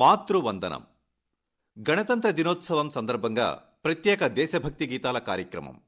మాతృవందనం. గణతంత్ర దినోత్సవం సందర్భంగా ప్రత్యేక దేశభక్తి గీతాల కార్యక్రమం.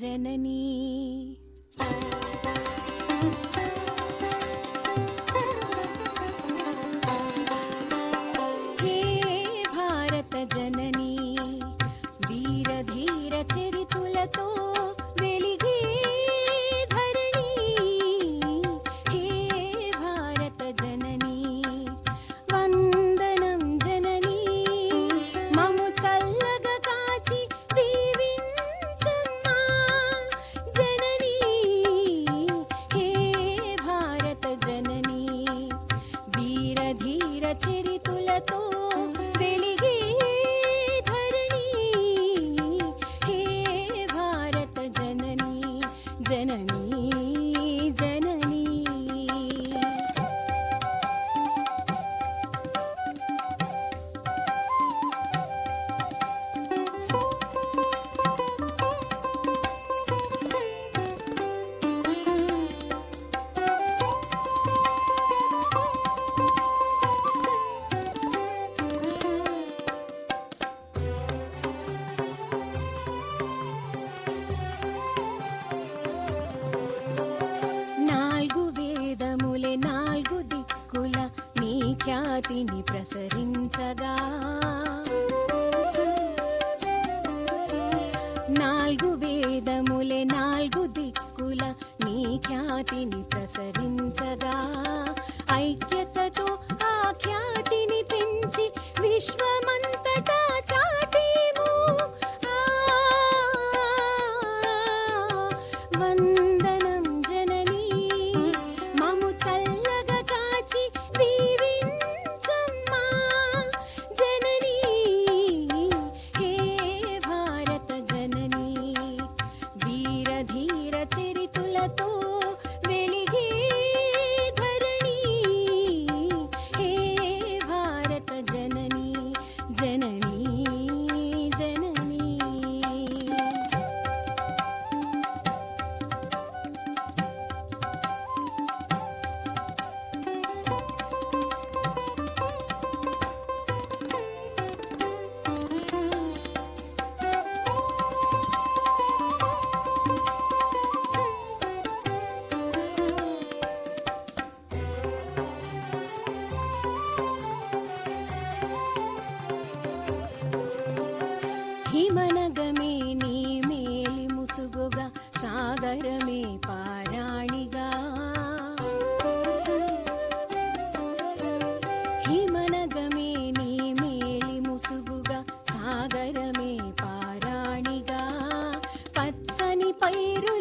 जननी خير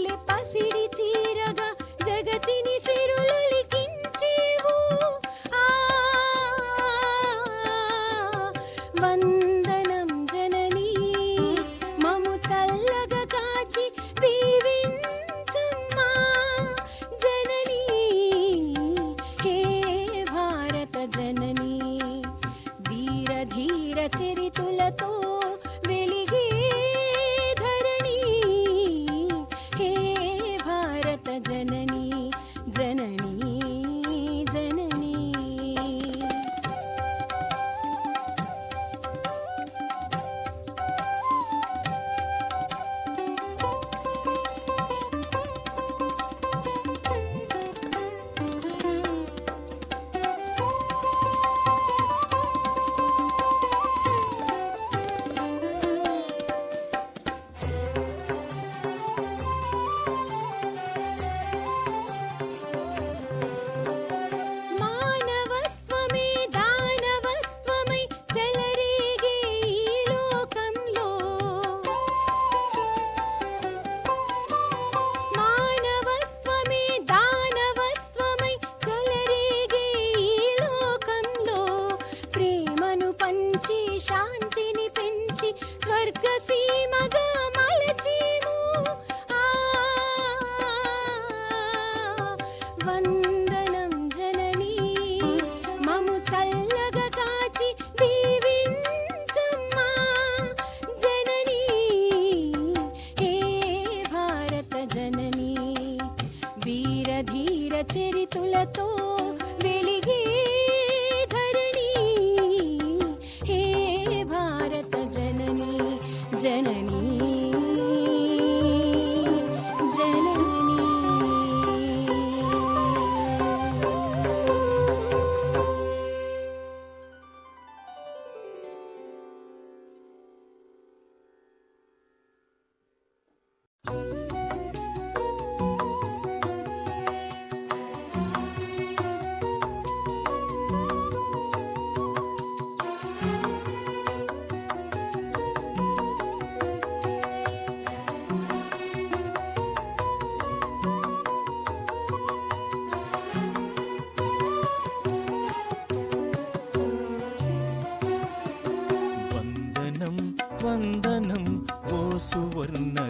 सुवर्ण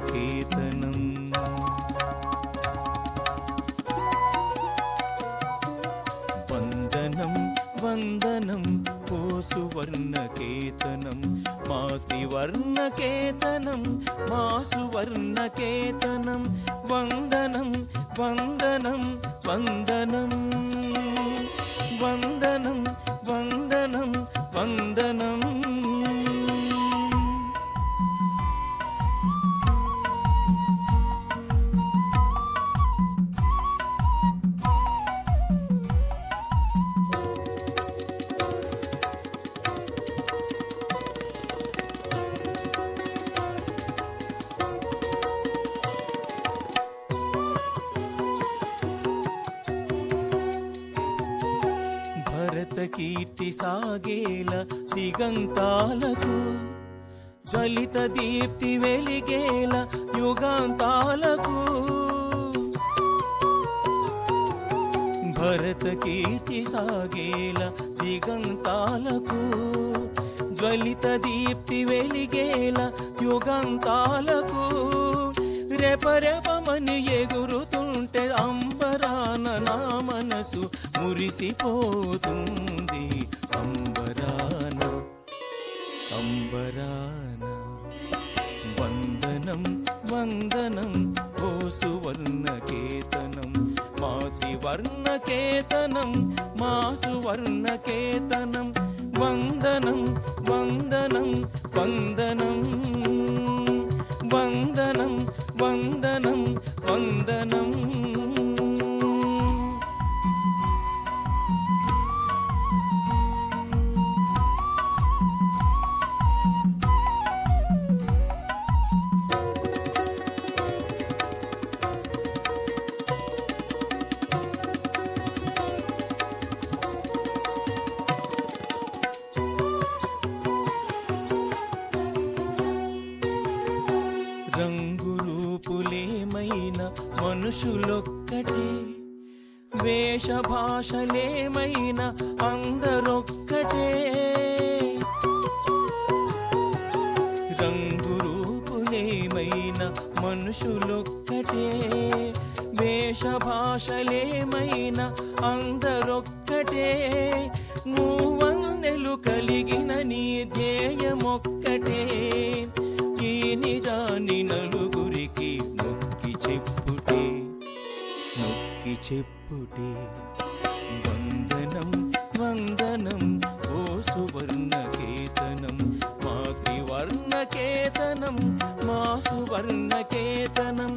భరత కీర్తి సాగేల జిగంతాలకు జ్వలిత దీప్తి వెలిగేల యుగంతాలకు రెపరెపమని ఎగురుతుంటే అంబరాన నా మనసు మురిసిపోతుంది. సంబరాన సంబరాన వందనం వందనం ఓసువల్ వర్ణకేతనం మాసు వర్ణకేతనం వందనం వందనం వందనం. ఎవరైనా అందరొక్కటే. రంగు రూపులేమైనా మనుషులొక్కటే. వేషభాషలేమైనా అందరొక్కటే. మూవన్నెలు కలిగిన నీ దే చేతనం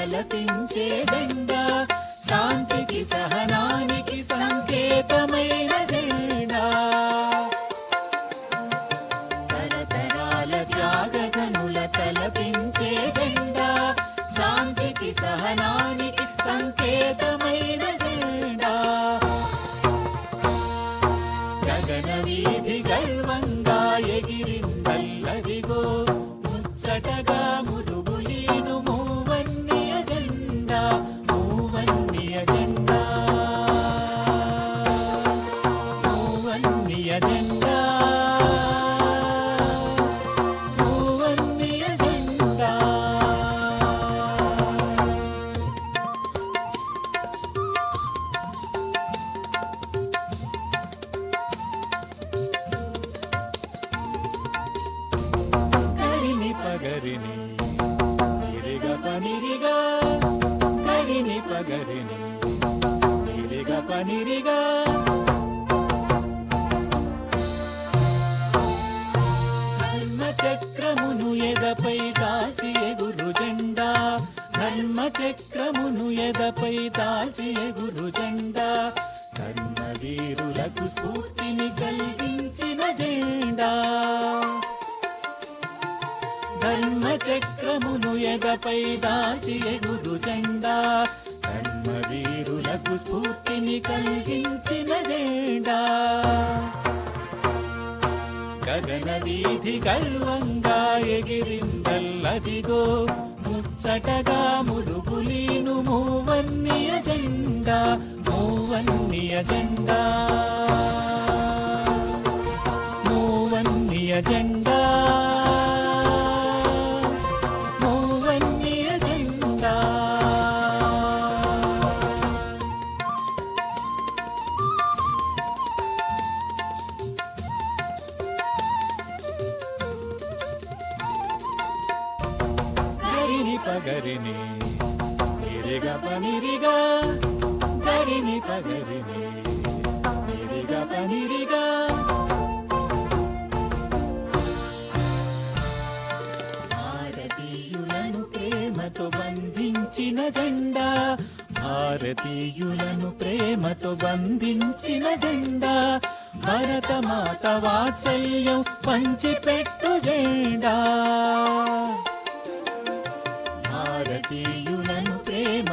త్యాగదనుల తలపించే జెండా. శాంతికి సహనానికి సంత ఇరిగ పనిరిగా ధర్మ చక్రమును ఎదపై దాచి ఎగురు జెండా. ధర్మ చక్రమును ఎదపై దాచి ఎగురు జెండా. ధర్మ వీరులకు స్ఫూర్తిని కలిగించిన జెండా. ధర్మ చక్రమును ఎదపై దాచి ఎగురు జెండా. ధర్మ మనకు స్ఫూర్తిని కలిగించిన జెండా. గగన వీధి గర్వంగా ఎగిరిందల్లదిగో ముచ్చటగా మురుగులీను మూవన్నియ జెండా మూవన్నియ జెండా. మూవన్నియ జెండా. ఇరిగ పనిరిగా భారతీయులను ప్రేమతో బంధించిన జెండా భారతీయులను ప్రేమతో బంధించిన జెండా భరత మాత వాత్సల్యం పంచిపెట్టు జెండా. భారతీయ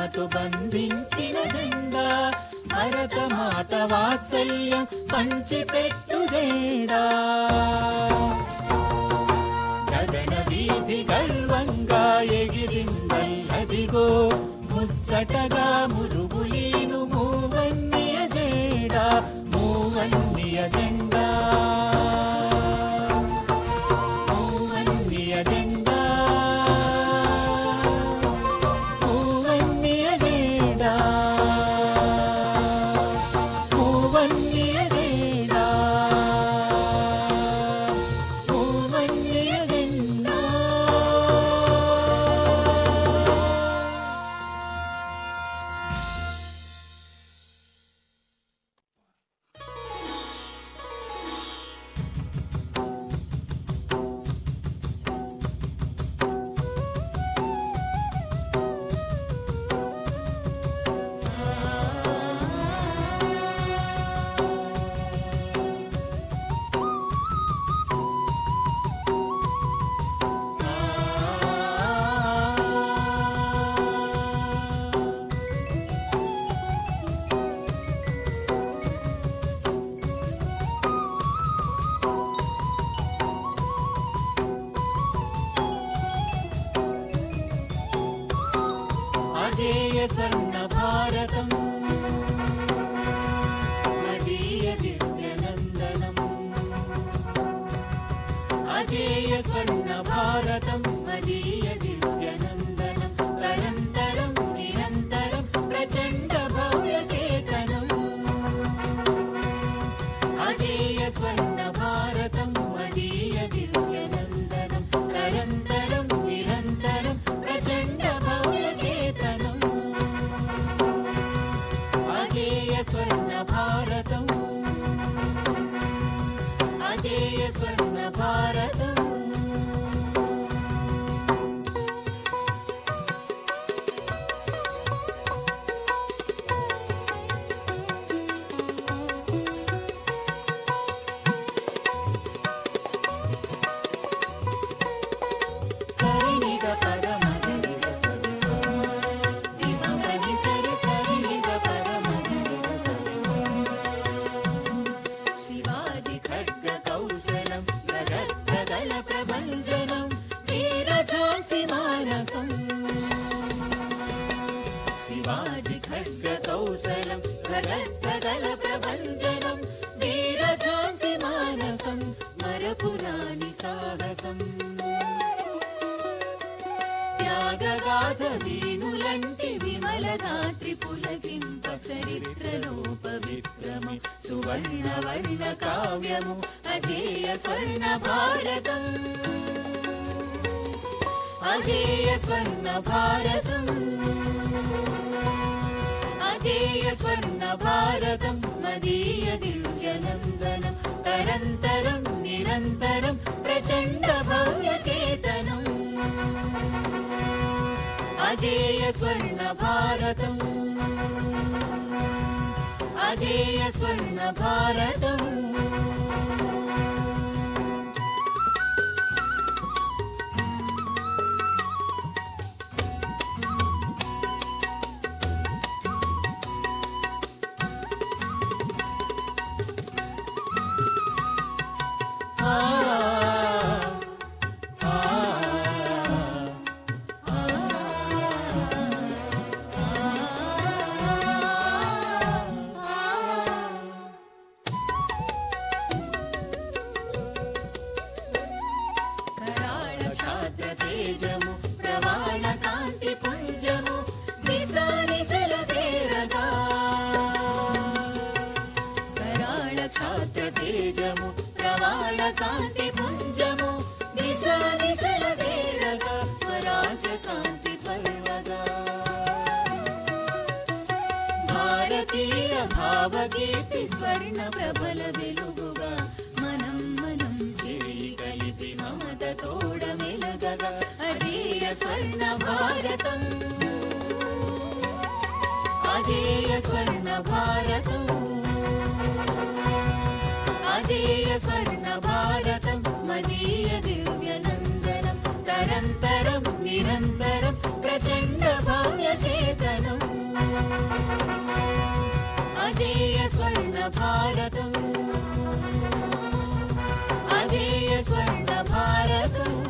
ప్రేమతో బంధించిన జెండా. భరత మాత వాత్సల్యం పంచిపెట్టు జెండా. గగన వీధి గర్వంగా ఎగిరిందల్లదిగో ముచ్చటగా స్వర్ణ భారతం మదీయ దివ్యనందనము. అజేయ స్వర్ణ భారతం మదీయ మానసం శివాజి ఖడ్గ కౌశలం ప్రగల ప్రభంజనం వీరఝాన్సి మానసం మరపురాని సాహసం. త్యాగగాథ వీణులంటి విమలదాత్రి పులకింప చరిత్రలోప విక్రమం సువర్ణ వర్ణ కావ్యము అజేయ స్వర్ణ భారతం. అజేయ స్వర్ణ భారతం. అజేయ స్వర్ణ భారతం మదీయ దివ్య తరంతరం నిరంతరం ప్రచండ అజేయ స్వర్ణ భారతం. అజేయ స్వర్ణ భారతం. మమత అజేయ స్వర్ణ భారతం. అజేయ స్వర్ణ భారతం. అజేయ స్వర్ణ భారతం మదీయ తరంతరం నిరంతరం ప్రచండ అజేయ స్వర్ణ భారతం. అజేయ స్వర్ణ భారతం.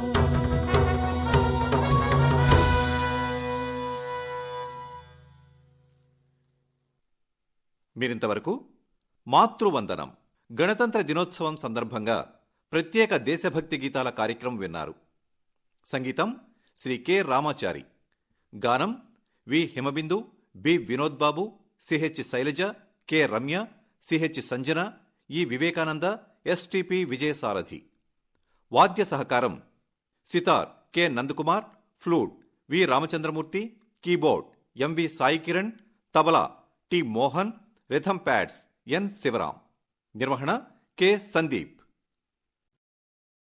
మీరింతవరకు మాతృవందనం గణతంత్ర దినోత్సవం సందర్భంగా ప్రత్యేక దేశభక్తి గీతాల కార్యక్రమం విన్నారు. సంగీతం శ్రీ కె. రామాచారి. గానం V. Himabindu B. Vinod Babu CH Sailaja K. Ramya CH Sanjana E. Vivekananda STP Vijayasarathi. వాద్య సహకారం. Sitar K. Nandakumar flute V. Ramachandramurthy keyboard MV Sai Kiran tabla T. Mohan rhythm pads N. Sivaram నిర్వహణ K. Sandeep.